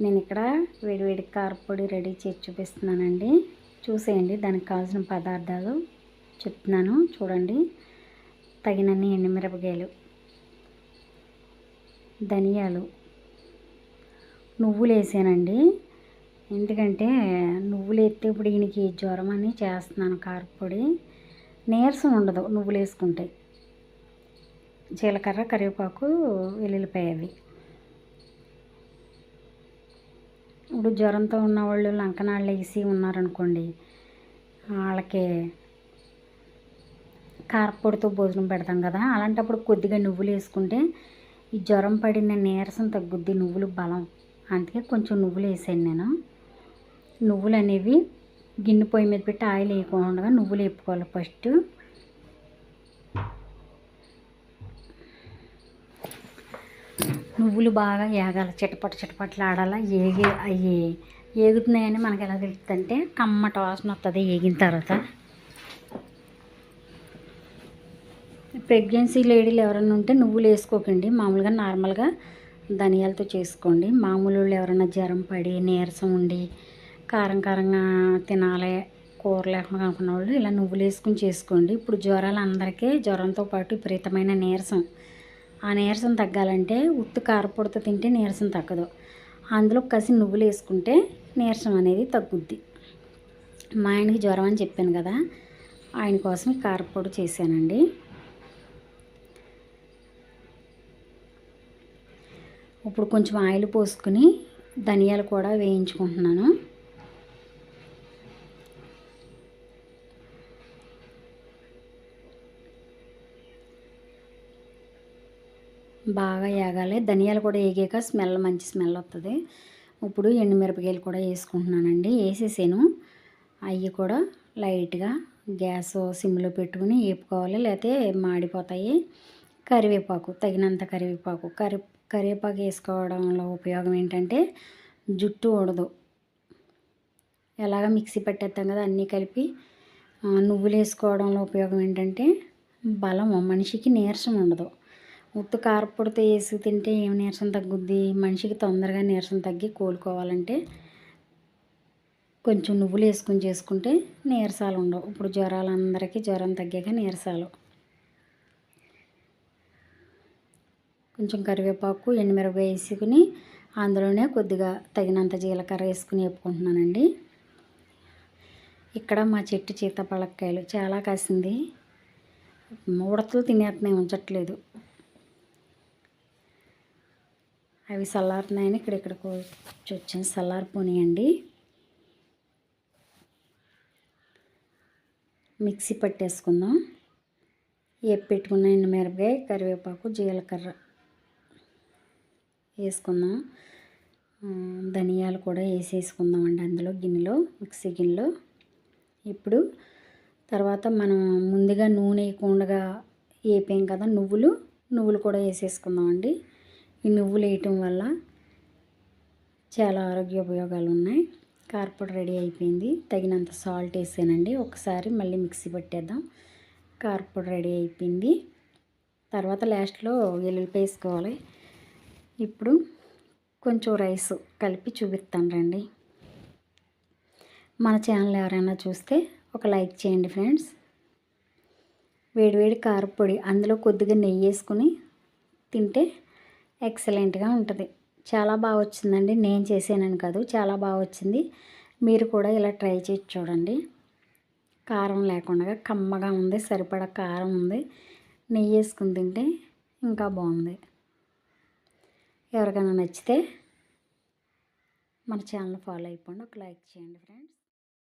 నేను ఇక్కడ వేడివేడి కారపొడి రెడీ చేసి చూపిస్తున్నానండి. చూసేయండి దానికి కావాల్సిన పదార్థాలు చెప్తున్నాను. చూడండి తగినన్ని ఎండుమిరపకాయలు ధనియాలు. నువ్వులు వేసానండి. ఎందుకంటే నువ్వులు వేస్తే ఇప్పుడు ఈయనకి జ్వరం అని చేస్తున్నాను కారపొడి నీరసం ఉండదు నువ్వులు వేసుకుంటే. జీలకర్ర కరివేపాకు వెల్లుల్లిపాయ అవి ఇప్పుడు జ్వరంతో ఉన్న వాళ్ళు లంకనాళ్ళు వేసి ఉన్నారనుకోండి వాళ్ళకి కారపొడితో భోజనం పెడతాం కదా. అలాంటప్పుడు కొద్దిగా నువ్వులు వేసుకుంటే ఈ జ్వరం పడిన నీరసం తగ్గుద్ది నువ్వులు బలం. అందుకే కొంచెం నువ్వులు వేసాను నేను. నువ్వులు అనేవి గిన్నె పొయ్యి మీద పెట్టి ఆయిల్ వేయకుండా నువ్వులు వేపుకోవాలి ఫస్ట్. నువ్వులు బాగా ఏగాలి చిటపట చిటపట్లు ఆడాలా ఏగి అవి ఏగుతున్నాయని మనకి ఎలా తెలుస్తుంది అంటే కమ్మట వాసన వస్తుంది ఏగిన తర్వాత. ప్రెగ్నెన్సీ లేడీలు ఎవరైనా ఉంటే నువ్వులు వేసుకోకండి మామూలుగా నార్మల్గా ధనియాలతో చేసుకోండి. మామూలు వాళ్ళు ఎవరైనా జ్వరం పడి నీరసం ఉండి కారం కారంగా తినాలి కూర లేకుండా అనుకున్న వాళ్ళు ఇలా నువ్వులు వేసుకుని చేసుకోండి. ఇప్పుడు జ్వరాలు అందరికీ జ్వరంతో పాటు విపరీతమైన నీరసం. ఆ నీరసం తగ్గాలంటే ఉత్తు కారపొడితో తింటే నీరసం తగ్గదు. అందులో కసి నువ్వులు వేసుకుంటే నీరసం అనేది తగ్గుద్ది. మా ఆయనకి జ్వరం అని చెప్పాను కదా ఆయన కోసం కారపొడి చేశానండి. ఇప్పుడు కొంచెం ఆయిల్ పోసుకుని ధనియాలు కూడా వేయించుకుంటున్నాను. బాగా ఏగాలి. ధనియాలు కూడా వేగాక స్మెల్ మంచి స్మెల్ వస్తుంది ఇప్పుడు ఎండుమిరపకాయలు కూడా వేసుకుంటున్నానండి. వేసేసాను. అవి కూడా లైట్గా గ్యాస్ సిమ్లో పెట్టుకుని వేపుకోవాలి లేకపోతే మాడిపోతాయి. కరివేపాకు తగినంత కరివేపాకు. కరి కరివేపాకు వేసుకోవడంలో ఉపయోగం ఏంటంటే జుట్టు ఊడదు. ఎలాగ మిక్సీ పెట్టేస్తాం కదా అన్నీ కలిపి నువ్వులు వేసుకోవడంలో ఉపయోగం ఏంటంటే బలం మనిషికి నీరసం ఉండదు. ఉత్తు కారపొడితో వేసి తింటే ఏం నీరసం తగ్గుద్ది? మనిషికి తొందరగా నీరసం తగ్గి కోలుకోవాలంటే కొంచెం నువ్వులు వేసుకుని చేసుకుంటే నీరసాలు ఉండవు. ఇప్పుడు జ్వరాలు అందరికీ జ్వరం తగ్గాక నీరసాలు. కొంచెం కరివేపాకు ఎండుమిరపకాయ వేసుకుని అందులోనే కొద్దిగా తగినంత జీలకర్ర వేసుకుని వేపుకుంటున్నానండి. ఇక్కడ మా చెట్టు చీతపళ్ళకాయలు చాలా కాసింది. మూడతలు తినేస్తున్నాయి ఉంచట్లేదు. అవి సల్లారినాయని ఇక్కడ ఇక్కడికి వచ్చాను చల్లారిపోనియండి మిక్సీ పట్టేసుకుందాం. ఎప్పెట్టుకున్న పెట్టుకున్న మిరపకాయ కరివేపాకు జీలకర్ర వేసుకుందాం. ధనియాలు కూడా వేసేసుకుందామండి అందులో గిన్నెలో మిక్సీ గిన్నెలో. ఇప్పుడు తర్వాత మనం ముందుగా నూనె వేయకుండా వేపాం కదా నువ్వులు నువ్వులు కూడా వేసేసుకుందామండి ఈ నువ్వులు వేయటం వల్ల చాలా ఆరోగ్య ఉపయోగాలు ఉన్నాయి. కార్పొడి రెడీ అయిపోయింది. తగినంత సాల్ట్ వేసానండి. ఒకసారి మళ్ళీ మిక్సీ పట్టేద్దాం. కార్పొడి రెడీ అయిపోయింది. తర్వాత లాస్ట్లో వెల్లుల్లిపాయ వేసుకోవాలి. ఇప్పుడు కొంచెం రైస్ కలిపి చూపిస్తాను రండి. మన ఛానల్ ఎవరైనా చూస్తే ఒక లైక్ చేయండి ఫ్రెండ్స్. వేడివేడి కారపొడి అందులో కొద్దిగా నెయ్యి వేసుకుని తింటే ఎక్సలెంట్గా ఉంటుంది. చాలా బాగా వచ్చిందండి. నేను చేసానని కాదు చాలా బాగా వచ్చింది. మీరు కూడా ఇలా ట్రై చేసి చూడండి. కారం లేకుండా కమ్మగా ఉంది సరిపడా కారం ఉంది. నెయ్యి వేసుకుని తింటే ఇంకా బాగుంది. ఎవరికైనా నచ్చితే మన ఛానల్ ఫాలో అయిపోండి. ఒక లైక్ చేయండి ఫ్రెండ్స్.